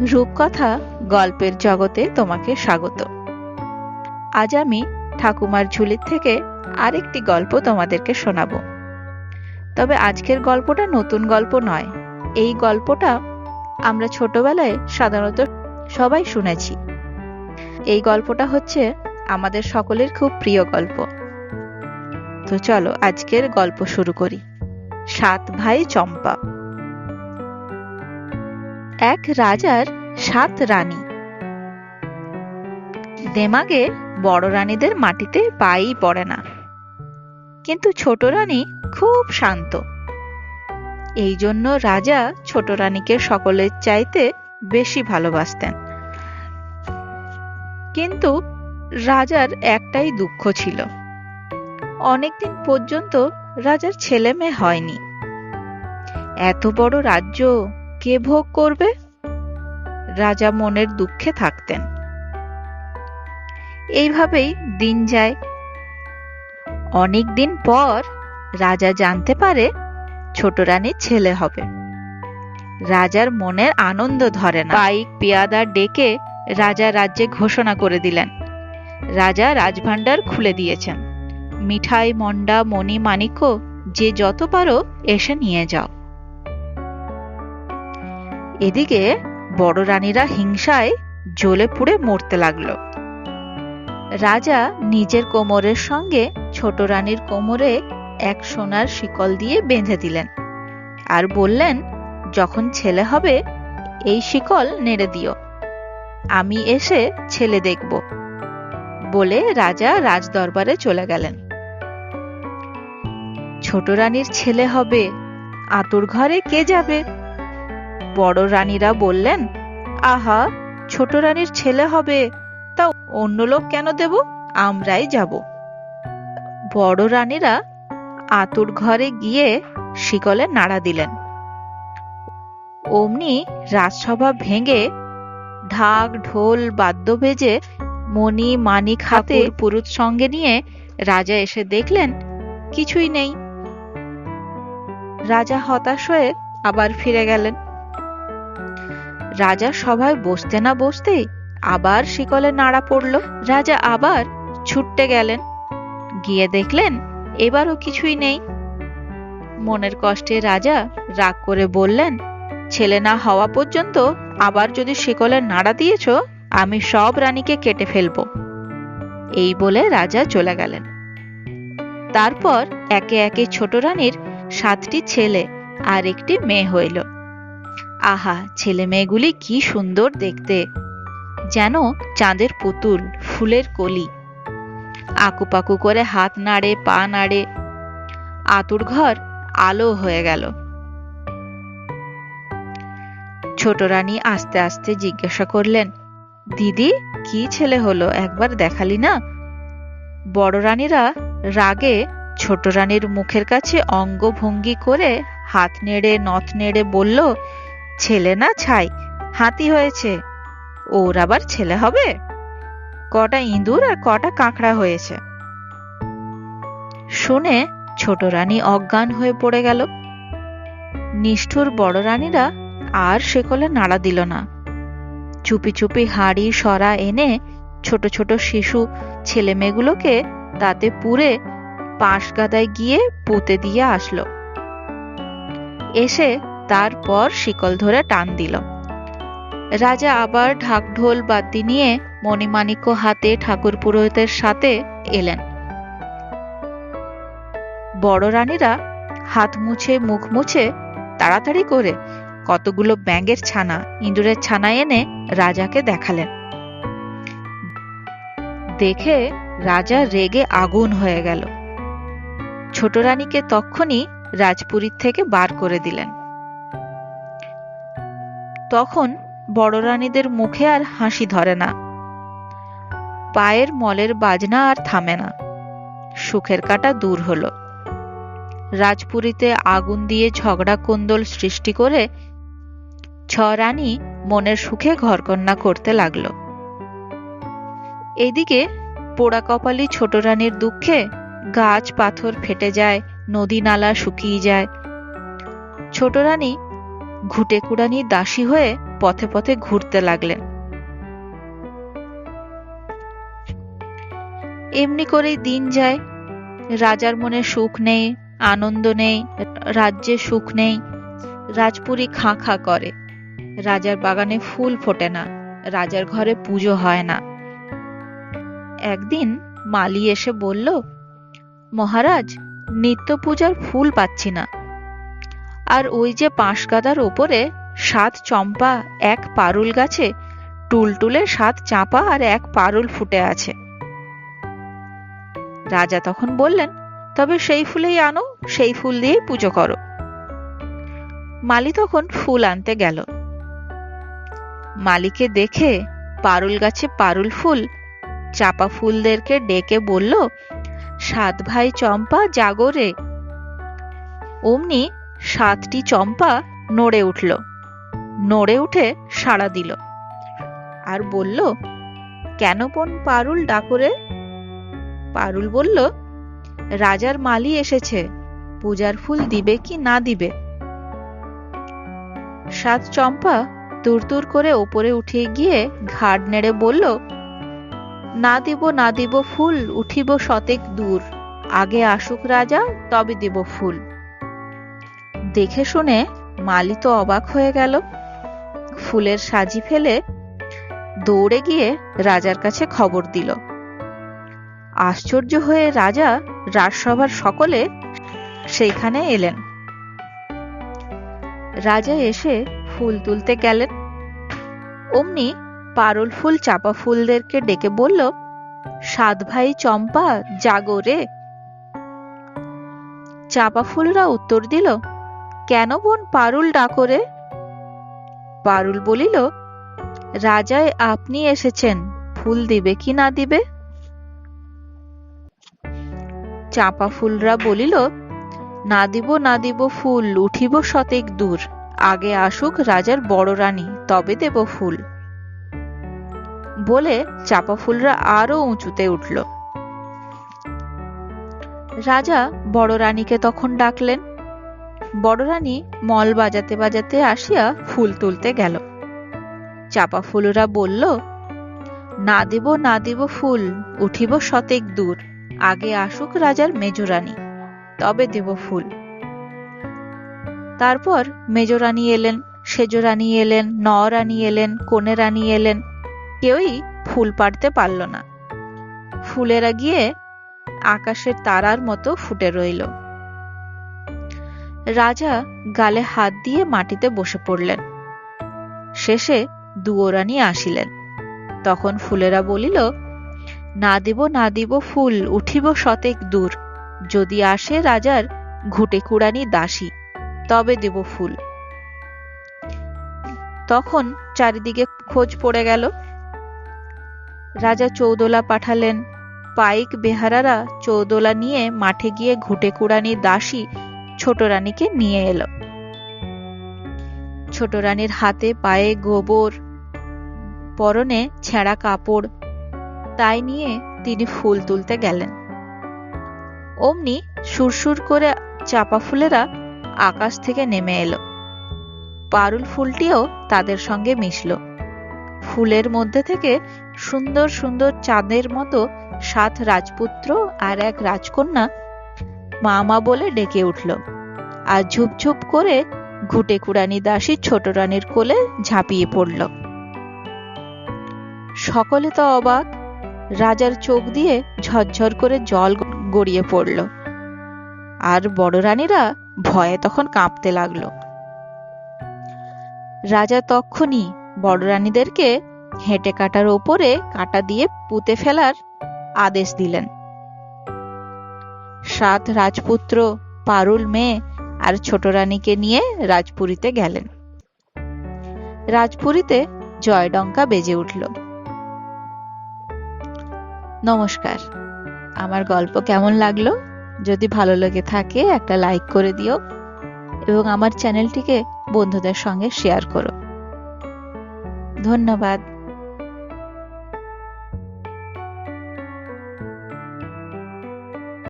রূপকথা গল্পের জগতে তোমাকে স্বাগত। আজ আমি ঠাকুমার ঝুলির থেকে আরেকটি গল্প তোমাদেরকে শোনাবো। তবে আজকের গল্পটা নতুন গল্প নয়। এই গল্পটা আমরা ছোটবেলায় সাধারণত সবাই শুনেছি। এই গল্পটা হচ্ছে আমাদের সকলের খুব প্রিয় গল্প। তো চলো আজকের গল্প শুরু করি। সাত ভাই চম্পা। এক রাজার সাত রানী। দেমাগে বড় রানীদের মাটিতে পাই পড়ে না। কিন্তু ছোট রানী খুব শান্ত। এই জন্য রাজা ছোট রানীকে সকলের চাইতে বেশি ভালোবাসতেন। কিন্তু রাজার একটাই দুঃখ ছিল। অনেকদিন পর্যন্ত রাজার ছেলে মেয়ে হয়নি। এত বড় রাজ্য কে ভোগ করবে? রাজা মনের দুঃখে থাকতেন। এইভাবেই দিন যায়। অনেক দিন পর রাজা জানতে পারে ছোট রানীর ছেলে হবে। রাজার মনের আনন্দ ধরে না। পাইক, পেয়াদা ডেকে রাজা রাজ্যে ঘোষণা করে দিলেন। রাজা রাজভাণ্ডার খুলে দিয়েছেন। মিঠাই মন্ডা মণি মানিক্য যে যত পারো এসে নিয়ে যাও। এদিকে বড় রানীরা হিংসায় জ্বলে পুড়ে মরতে লাগল। রাজা নিজের কোমরের সঙ্গে ছোট রানীর কোমরে এক সোনার শিকল দিয়ে বেঁধে দিলেন আর বললেন, যখন ছেলে হবে, এই শিকল নেড়ে দিও। আমি এসে ছেলে দেখব। বলে রাজা রাজদরবারে চলে গেলেন। ছোট রানীর ছেলে হবে, আতুর ঘরে কে যাবে? বড় রানীরা বললেন আহা ছোট রানীর ছেলে হবে তা অন্য লোক কেন দেব? আমরাই যাব। বড় রানীরা আতুর ঘরে গিয়ে শিকলে নাড়া দিলেন। অমনি রাজসভা ভেঙে ঢাক ঢোল বাদ্য বেজে মণি মানিক হাতে পুরুত সঙ্গে নিয়ে রাজা এসে দেখলেন কিছুই নেই। রাজা হতাশ হয়ে আবার ফিরে গেলেন। রাজা সভায় বসতে না বসতেই আবার শিকলে নাড়া পড়ল। রাজা আবার ছুটতে গেলেন। গিয়ে দেখলেন এবারও কিছুই নেই। মনের কষ্টে রাজা রাগ করে বললেন, ছেলে না হওয়া পর্যন্ত আবার যদি শিকলে নাড়া দিয়েছ, আমি সব রানীকে কেটে ফেলব। এই বলে রাজা চলে গেলেন। তারপর একে একে ছোট রানীর সাতটি ছেলে আর একটি মেয়ে হইল। আহা ছেলে মেয়েগুলি কি সুন্দর দেখতে। যেন চাঁদের পুতুল, ফুলের কলি। আকুপাকু করে হাত নাড়ে, পা নাড়ে। আতুর ঘর আলো হয়ে গেল। ছোট রানী আস্তে আস্তে জিজ্ঞাসা করলেন, দিদি, কি ছেলে হলো? একবার দেখালি না? বড় রানীরা রাগে ছোট রানীর মুখের কাছে অঙ্গভঙ্গি করে হাত নেড়ে, নথ নেড়ে বলল ছেলে না ছাই? হাতি হয়েছে। ওর আবার ছেলে হবে? কটা ইঁদুর আর কটা কাঁকড়া হয়েছে। শুনে ছোট রানী অজ্ঞান হয়ে পড়ে গেল। নিষ্ঠুর বড় রানীরা আর সেকলে নাড়া দিল না। চুপি চুপি হাড়ি, সরা এনে ছোট ছোট শিশু ছেলে মেয়েগুলোকে তাতে পুরে পাশ গাদায় গিয়ে পুঁতে দিয়ে আসলো। এসে তারপর শিকল ধরে টান দিল। রাজা আবার ঢাক ঢোল বাদ্যি নিয়ে মণিমাণিক্য হাতে ঠাকুর পুরোহিতের সাথে এলেন। বড় রানীরা হাত মুছে মুখ মুছে তাড়াতাড়ি করে কতগুলো ব্যাঙের ছানা, ইঁদুরের ছানা এনে রাজাকে দেখালেন। দেখে রাজা রেগে আগুন হয়ে গেল। ছোট রানীকে তক্ষণি রাজপুরীর থেকে বার করে দিলেন। তখন বড় রানীদের মুখে আর হাসি ধরে না। পায়ের মলের বাজনা আর থামে না। সুখের কাটা দূর হলো। রাজপুরীতে আগুন দিয়ে ঝগড়া কোন্দল সৃষ্টি করে ছ রানী মনের সুখে ঘরকন্যা করতে লাগল। এদিকে পোড়া কপালি ছোট রানীর দুঃখে গাছ পাথর ফেটে যায়, নদী নালা শুকিয়ে যায়। ছোট রানী ঘুটে কুড়ানি দাসী হয়ে পথে পথে ঘুরতে লাগলেন। এমনি করেই দিন যায়। রাজার মনে সুখ নেই, আনন্দ নেই, রাজ্যে সুখ নেই। রাজপুরী খাঁ খাঁ করে। রাজার বাগানে ফুল ফোটে না, রাজার ঘরে পুজো হয় না। একদিন মালি এসে বলল, মহারাজ, নিত্য পূজার ফুল পাচ্ছি না। আর ওই যে বাঁশগাদার ওপরে সাত চম্পা, এক পারুল গাছে, টুলটুলে সাত চাঁপা আর এক পারুল ফুটে আছে। রাজা তখন বললেন, তবে সেই ফুলেই আনো, সেই ফুল দিয়েই পুজো করো। মালি তখন ফুল আনতে গেল। মালিকে দেখে পারুল গাছে পারুল ফুল, চাপা ফুলদেরকে ডেকে বলল, সাত ভাই চম্পা জাগরে অমনি সাতটি চম্পা নড়ে উঠল। নড়ে উঠে সাড়া দিল। আর বলল, কেন বোন পারুল ডাকরে? পারুল বলল, রাজার মালি এসেছে, পূজার ফুল দিবে কি না দিবে? সাত চম্পা তুরতুর করে ওপরে উঠে গিয়ে ঘাড় নেড়ে বলল, না দিব না দিব ফুল, উঠিব শতেক দূর। আগে আসুক রাজা, তবে দিব ফুল। দেখে শুনে মালি তো অবাক হয়ে গেল। ফুলের সাজি ফেলে দৌড়ে গিয়ে রাজার কাছে খবর দিল। আশ্চর্য হয়ে রাজা রাজসভার সকলে সেইখানে এলেন। রাজা এসে ফুল তুলতে গেলেন। অমনি পারুল ফুল চাপা ফুলদেরকে ডেকে বলল, সাত ভাই চম্পা, জাগো রে। চাপা ফুলরা উত্তর দিল কেন বোন পারুল ডাকরে? পারুল বলিল, রাজায় আপনি এসেছেন, ফুল দিবে কি না দিবে? চাপা ফুলরা বলিল, না দিব না দিব ফুল, উঠিব শতেক দূর। আগে আসুক রাজার বড় রানী, তবে দেব ফুল। বলে চাপা ফুলরা আরও উঁচুতে উঠল। রাজা বড় রানীকে তখন ডাকলেন? বড় রানী মল বাজাতে বাজাতে আসিয়া ফুল তুলতে গেল। চাপা ফুলরা বলল, না দিব না দিব ফুল, উঠিব শতেক দূর, আগে আসুক রাজার মেজরানী, তবে দেব ফুল। তারপর মেজরানী এলেন, সেজরানী এলেন, নরানী এলেন কনে রানী এলেন, কেউই ফুল পাড়তে পারল না। ফুলেরা গিয়ে আকাশের তারার মতো ফুটে রইল। রাজা গালে হাত দিয়ে মাটিতে বসে পড়লেন। শেষে দুয়োরানী আসিলেন। তখন ফুলেরা বলিল, না দিব না দিব ফুল, উঠিব শতেক দূর। যদি আসে রাজার ঘুটে কুড়ানি দাসী, তবে দেব ফুল। তখন চারিদিকে খোঁজ পড়ে গেল। রাজা চৌদোলা পাঠালেন। পাইক বেহারারা চৌদোলা নিয়ে মাঠে গিয়ে ঘুটে কুড়ানি দাসী ছোট রানীকে নিয়ে এলো। ছোট রানীর হাতে পায়ে গোবর, পরনে ছেঁড়া কাপড়, তাই নিয়ে তিনি ফুল তুলতে গেলেন। অমনি সুরসুর করে চাপা ফুলেরা আকাশ থেকে নেমে এলো। পারুল ফুলটিও তাদের সঙ্গে মিশল। ফুলের মধ্যে থেকে সুন্দর সুন্দর চাঁদের মতো সাত রাজপুত্র আর এক রাজকন্যা মামা বলে ডেকে উঠল। আর ঝুপঝুপ করে ঘুটে কুড়ানি দাসী ছোট রানীর কোলে ঝাঁপিয়ে পড়ল। সকলে তো অবাক, রাজার চোখ দিয়ে ঝরঝর করে জল গড়িয়ে পড়ল। আর বড় রানীরা ভয়ে তখন কাঁপতে লাগল। রাজা তক্ষুনি বড় রানীদেরকে হেঁটে কাটার ওপরে কাটা দিয়ে পুঁতে ফেলার আদেশ দিলেন। সাত রাজপুত্র, পারুল মেয়ে আর ছোট রানীকে নিয়ে রাজপুরীতে গেলেন। রাজপুরীতে জয়ডঙ্কা বেজে উঠল। নমস্কার, আমার গল্প কেমন লাগল? যদি ভালো লেগে থাকে, একটা লাইক করে দিও এবং আমার চ্যানেলটিকে বন্ধুদের সঙ্গে শেয়ার করো। ধন্যবাদ।